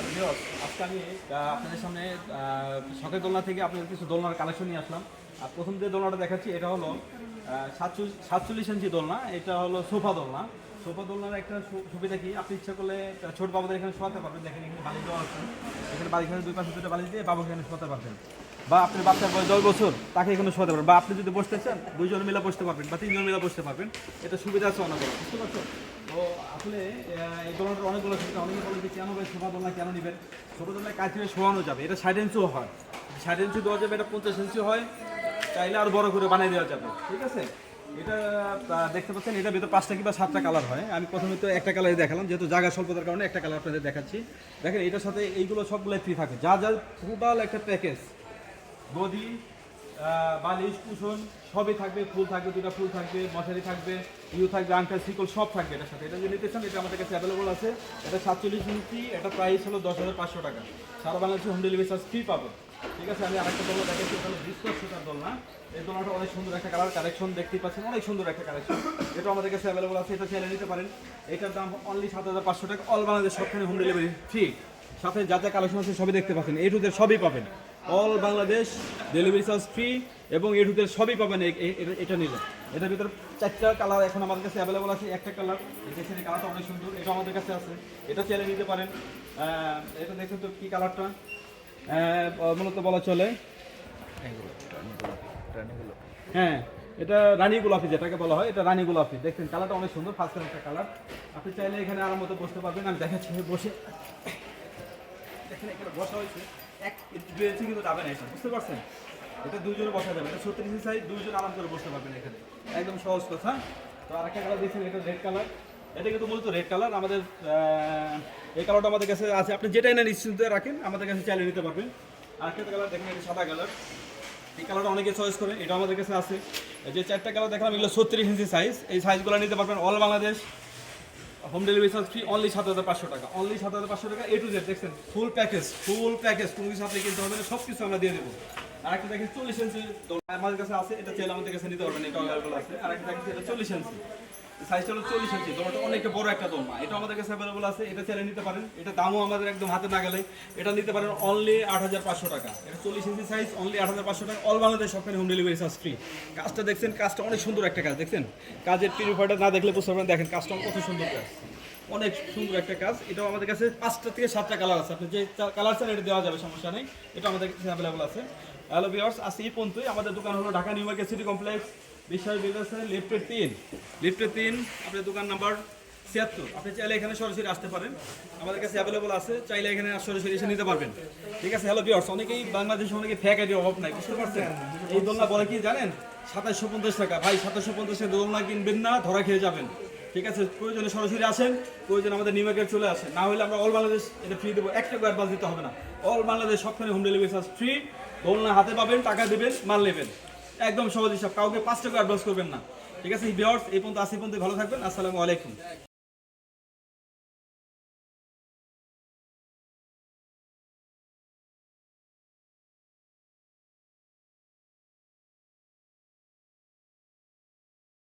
আজকে আমি আপনাদের সামনে শখের দোলনা থেকে আপনাদের কিছু দোলনার কালেকশন নিয়ে আসলাম। আর প্রথম যে দোলনাটা দেখাচ্ছি, এটা হলো সাতচল্লিশ সাতচল্লিশ ইঞ্চি দোলনা। এটা হলো সোফা দোলনা। সোফা দোলনার একটা সুবিধা কি? আপনি ইচ্ছা করলে ছোট বাবুদের এখানে শোয়াতে পারবেন। দেখেন এখানে বালিশ দেওয়া আছে। এখানে বালিশ এখানে দুই পাশে দুটো বালিশ দিয়ে বাবুকে এখানে শোয়াতে পারবেন। বা আপনার বাচ্চার বয়স দশ বছর, তাকে এখানে শোয়াতে পারবেন। বা আপনি যদি বসতে চান, দুইজন মিলে বসতে পারবেন বা তিনজন মিলে বসতে পারবেন। এটা সুবিধা আছে অনেক। বুঝতে পারছ তো আসলে এই দোলনাটার অনেকগুলো সুবিধা অনেকে যে কেন ভাই শোভা দোলনা কেন নেবেন? শোভা দোলনায় কাজ শোয়ানো যাবে, এটা ষাট ইঞ্চিও হয়। ষাট ইঞ্চি দেওয়া যাবে, এটা পঞ্চাশ ইঞ্চি হয়, চাইলে আরও বড় করে বানিয়ে দেওয়া যাবে, ঠিক আছে? এটা দেখতে পাচ্ছেন এটা ভিতরে পাঁচটা কিংবা সাতটা কালার হয়। আমি প্রথমে তো একটা কালারে দেখালাম, যেহেতু জায়গা স্বল্পতার কারণে একটা কালার আপনাদের দেখাচ্ছি। দেখেন, এটার সাথে এইগুলো সবগুলো ফ্রি থাকে। যা যা টোটাল একটা প্যাকেজ গদি বালিশ কুশন সবই থাকবে, ফুল থাকবে, দুটা ফুল থাকবে, মশারি থাকবে। ইউ থাকবে, আঙ্কাল, সিকল, সব থাকবে এটার সাথে। এটা যদি নিতে চান, এটা আমাদের কাছে অ্যাভেলেবল আছে। এটা সাতচল্লিশ ইঞ্চি এটা প্রাইস হলো দশ হাজার পাঁচশো টাকা। সারা বাংলাদেশে হোম ডেলিভারি চার্জ ফ্রি পাবে। ঠিক আছে, আমি আরেকটা দোলনা দেখাচ্ছি এটা হলো ডিসকস সুতার দোলনা। এই দোলনাটা অনেক সুন্দর একটা কালার কালেকশন দেখতেই পাচ্ছেন, অনেক সুন্দর একটা কালেকশন এটা আমাদের কাছে অ্যাভেলেবল আছে, এটা চাইলে নিতে পারেন। এটার দাম অনলি সাত হাজার পাঁচশো টাকা অল বাংলাদেশ সবখানে হোম ডেলিভারি ফ্রি সাথে যা যা কালেকশন আছে সবই দেখতে পাচ্ছেন এই টুদের সবই পাবেন। All Bangladesh delivery charge free এবং এই টুদের সবই পাবেন এটা- নিলে। এটার ভিতরে চারটা কালার এখন আমাদের কাছে অ্যাভেলেবল আছে, একটা কালার দেখছেন এই কালারটা অনেক সুন্দর এটা আমাদের কাছে আছে। এটা চাইলে নিতে পারেন। এটা দেখছেন তো কি কালারটা মূলত বলা চলে। হ্যাঁ এটা রানী গোলাপি যেটাকে বলা হয়, এটা রানী গোলাপি। দেখছেন কালারটা অনেক সুন্দর ফার্স্ট একটা কালার আপনি চাইলে এখানে আরাম মতো বসতে পারবেন, আমি দেখাচ্ছি, বসে। দেখেন, এখানে বসা হয়েছে। এক কিন্তু যাবে না এটা বুঝতে পারছেন? এটা দুইজনে বসা যাবে এটা ইঞ্চি সাইজ দুইজন আরাম করে বসতে পারবেন এখানে। একদম সহজ কথা। তো আর একটা কালার দেখছেন এটা রেড কালার এটা কিন্তু মূলত রেড কালার আমাদের এই কালারটা আমাদের কাছে আছে। আপনি যেটা এনে নিশ্চিন্ত রাখেন, আমাদের কাছে চাইলে নিতে পারবেন। আর একটা কালার দেখেন, এটা সাদা কালার এই কালারটা অনেকে চয়েস করে এটা আমাদের কাছে আছে। যে চারটা কালার দেখলাম, এগুলো ছত্রিশ ইঞ্চি সাইজ এই সাইজগুলো নিতে পারবেন all Bangladesh home delivery charge free only সাত হাজার পাঁচশো টাকা। অনলি সাত হাজার পাঁচশো টাকা এ টু জেড দেখছেন? ফুল প্যাকেজ ফুল প্যাকেজ কোনো কিছু আপনি কিনতে হবে না সব কিছু আমরা দিয়ে দেবো। আর একটা দেখেন চল্লিশ ইঞ্চি আমার কাছে আছে, এটা চাইলে আমাদের কাছে নিতে পারবেন এটা অ্যাভেলেবল আছে। আর একটা দেখেন, এটা চল্লিশ ইঞ্চি সাইজটা হলো চল্লিশ ইঞ্চি দোলনাটা অনেকটা বড় একটা দোলনা এটা আমাদের কাছে অ্যাভেলেবল আছে, এটা চাইলে নিতে পারেন। এটা দামও আমাদের একদম হাতে না গেলে। এটা নিতে পারেন অনলি আট হাজার পাঁচশো টাকা। এটা চল্লিশ ইঞ্চি সাইজ অনলি আট হাজার পাঁচশো টাকা। অল বাংলাদেশ সবখানে হোম ডেলিভারি চার্জ ফ্রি কাজটা দেখছেন, কাজটা অনেক সুন্দর একটা কাজ, দেখছেন? কাজের পিউরিফায়ারটা না দেখলে বুঝতে পারবেন, দেখেন কাজটা কত সুন্দর কাজ। অনেক সুন্দর একটা কাজ। এটাও আমাদের কাছে পাঁচটা থেকে সাতটা কালার আছে। আপনি যে কালার চান, এটা দেওয়া যাবে, সমস্যা নেই। এটা আমাদের কাছে অ্যাভেলেবল আছে। হ্যালো ভিওর্স আজকে এই পর্যন্তই। আমাদের দোকান হলো Dhaka new market city complex. Biswas বিল্ডার্সের লিফটের তিন। লিফটের তিন, আপনার দোকান নাম্বার ছিয়াত্তর। আপনি চাইলে এখানে সরাসরি আসতে পারেন। আমাদের কাছে অ্যাভেলেবল আছে, চাইলে এখানে সরাসরি এসে নিতে পারবেন। ঠিক আছে হ্যালো ভিওর্স অনেকেই বাংলাদেশে অনেকে ফ্যাক আইডির অভাব নাই, বুঝতে পারছেন? এই দোলনা বলে কি জানেন? সাতাশশো পঞ্চাশ টাকা। ভাই, সাতাশশো পঞ্চাশে দোলনা কিনবেন না, ধরা খেয়ে যাবেন। ঠিক আছে, প্রয়োজনে সরাসরি আসেন, প্রয়োজন আমাদের নিউমার্কেট চলে আসেন। না হলে আমরা অল বাংলাদেশ এটা ফ্রি দেবো। এক টাকা অ্যাডভান্স দিতে হবে না। অল বাংলাদেশ সবখানে হোম ডেলিভারি চার্জ ফ্রি দোলনা হাতে পাবেন, টাকা দেবেন, মাল নেবেন। একদম সহজ হিসাব। কাউকে পাঁচ টাকা অ্যাডভান্স করবেন না। ঠিক আছে এই বিয়ার্স এই পর্যন্ত আসি পর্যন্ত ভালো থাকবেন। আসসালামু আলাইকুম।